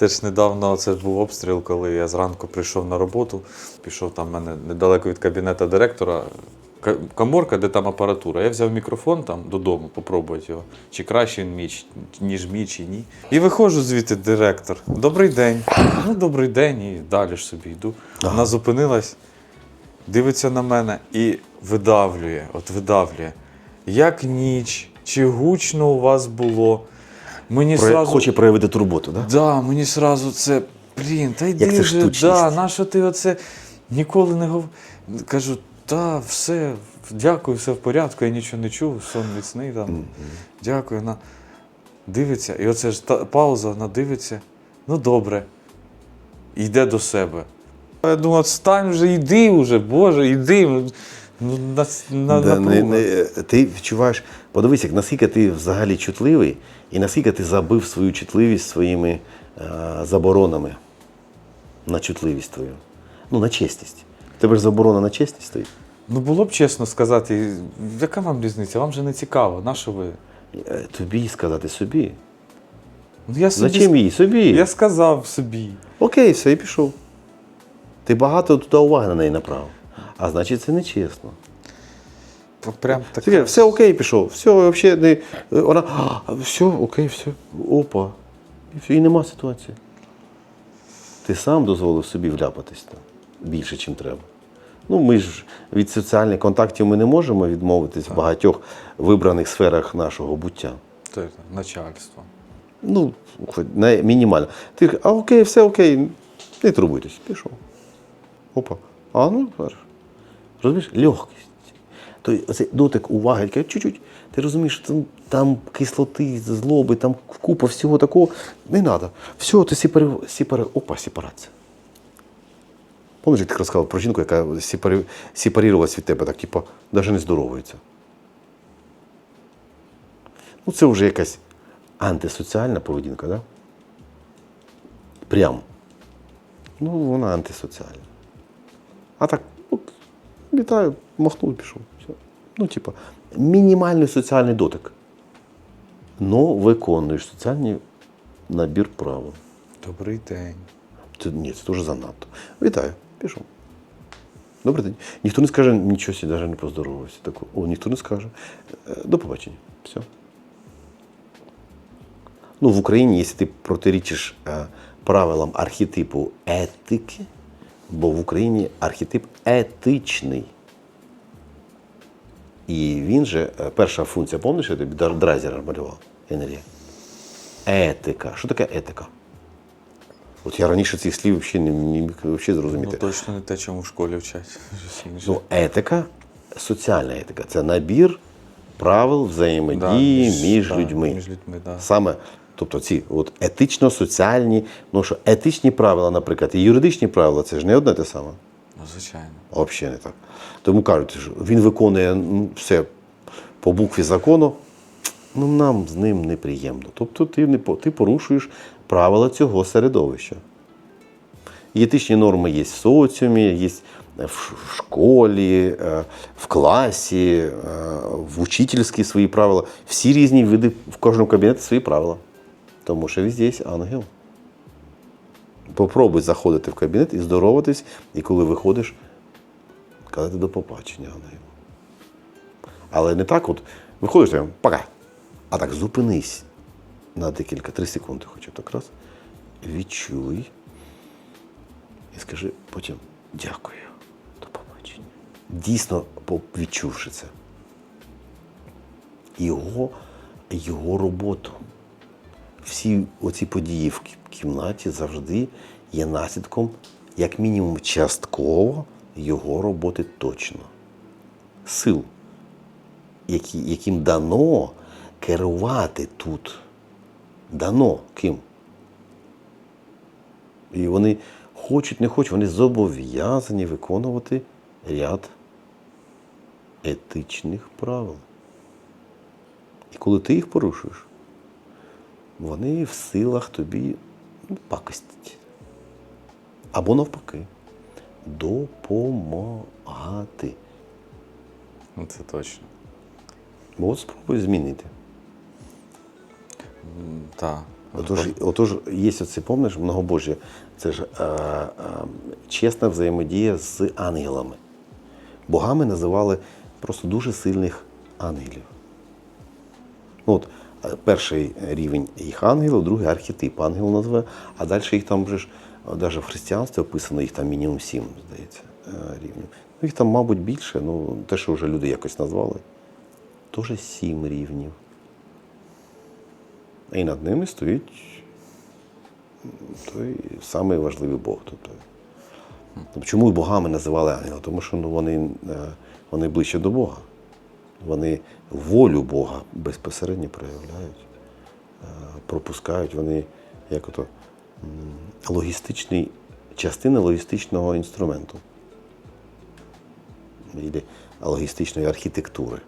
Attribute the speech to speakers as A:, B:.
A: Теж недавно це був обстріл, коли я зранку прийшов на роботу. Пішов там в мене недалеко від кабінету директора. Каморка, де там апаратура. Я взяв мікрофон там додому, попробувати його. Чи краще він мій, ніж мій, чи ні. І виходжу звідти директор. Добрий день. Ну, добрий день, і далі ж собі йду. Вона зупинилась, дивиться на мене і видавлює, от видавлює. Як ніч, чи гучно у вас було? Мені
B: Про-
A: сразу...
B: Хоче проявити турботу, да?
A: Да, мені сразу це. Блін, та йди
B: Як це
A: вже, да, на що ти оце ніколи не говорив. Кажу, та, все, дякую, все в порядку, я нічого не чув, сон міцний там. Дякую. Вона дивиться. І оце ж та, пауза, вона дивиться. Ну добре. Йде до себе. Я думав, встань вже, йди вже, Боже, йди. Ну, на, на,
B: Да, не, не, ти відчуваєш, подивись, як наскільки ти взагалі чутливий, і наскільки ти забив свою чутливість своїми е, заборонами на чутливість твою. Ну, на чесність. Тебе ж заборона на чесність стоїть.
A: Ну було б чесно сказати, яка вам різниця? Вам же не цікаво, на що ви?
B: Е, Тобі сказати собі.
A: Ну, я собі
B: Зачем їй? Собі.
A: Я сказав собі.
B: Окей, все, і пішов. Ти багато туди уваги на неї направив. А значить, це нечесно.
A: От Прям так.
B: Таке, все окей, пішов. Все, взагалі не. Вона. А, все, окей, все. Опа. І все, і нема ситуації. Ти сам дозволив собі вляпатись там більше, ніж треба. Ну, ми ж від соціальних контактів ми не можемо відмовитись в багатьох вибраних сферах нашого буття.
A: Це начальство.
B: Ну, хоч не мінімально. Ти а окей, все окей, не турбуйтесь, пішов. Опа. А ну, хорошо. Розумієш, легкість. Той оцей дотик уваги, чуть-чуть, ти розумієш, там, там кислоти, злоби, там купа всього такого. Не треба. Все, ти сепари... сепари... Опа, сепарація. Пам'ятаєш, ти розказав про жінку, яка сепарувалась від тебе, так, типу, навіть не здоровується. Ну, це вже якась антисоціальна поведінка? Да? Прям. Ну, вона антисоціальна. А так, вітаю, махнув і пішов. Все. Ну, типа, мінімальний соціальний дотик. Но виконуєш соціальний набір правил.
A: Добрий день.
B: Це, ні, це дуже занадто. Вітаю, пішов. Добрий день. Ніхто не скаже нічого навіть не поздоровався. Так, о, ніхто не скаже. Е, До побачення. Все. Ну, в Україні, якщо ти протирічиш е, правилам архетипу етики, бо в Україні архетип етичний. І він же, е, перша функція, пам'ятаєш, я тобі Драйзер малював, Енергія? Етика. Що таке етика? От я раніше цих слів взагалі не, міг взагалі зрозуміти.
A: Ну точно не те, чому в школі вчать.
B: Ну, етика, соціальна етика це набір правил
A: Да,
B: взаємодії між,
A: да,
B: людьми.
A: Між людьми, да.
B: Саме, тобто ці от етично-соціальні, ну що етичні правила, наприклад, і юридичні правила це ж не одне те саме.
A: Ну, звичайно.
B: Взагалі не так. Тому кажуть, що він виконує ну, все по букві закону, ну нам з ним неприємно. Тобто ти, не, ти порушуєш правила цього середовища. І етичні норми є в соціумі, є в школі, е, в класі, е, в учительські свої правила. Всі різні види, в кожному кабінеті свої правила. Тому що є ангел. Попробуй заходити в кабінет і здороватись, і коли виходиш, казати до побачення ангелу. Але не так от, виходиш пока. А так зупинись на декілька, три секунди, хоча б так раз. Відчуй. І скажи потім дякую, до побачення. Дійсно відчувши це. Його, його роботу. Всі оці події в кімнаті завжди є наслідком, як мінімум, частково його роботи точно. Сил, які, яким дано керувати тут. Дано ким? І вони хочуть, не хочуть, вони зобов'язані виконувати ряд етичних правил. І коли ти їх порушуєш, вони в силах тобі ну, пакостять. Або навпаки, допомагати.
A: Ну, це точно.
B: Бо от спробуй змінити.
A: Так.
B: Отож, отож є оце, помниш, многобожжя, це ж е, е, чесна взаємодія з ангелами. Богами називали просто дуже сильних ангелів. Ну, от, перший рівень їх ангелів, другий архетип ангел називає, а далі їх там вже ж, навіть в християнстві описано, їх там мінімум сім, здається, е, рівнів. Ну, їх там, мабуть, більше, ну, те, що вже люди якось назвали, теж сім рівнів. І над ними стоїть той самий важливий Бог. Тобто, Ну, Чому богами називали ангела? Тому що ну, вони, е, вони ближче до Бога. Вони волю Бога безпосередньо проявляють, е, пропускають. Вони як ото логістичний, частина логістичного інструменту. Логістичної архітектури.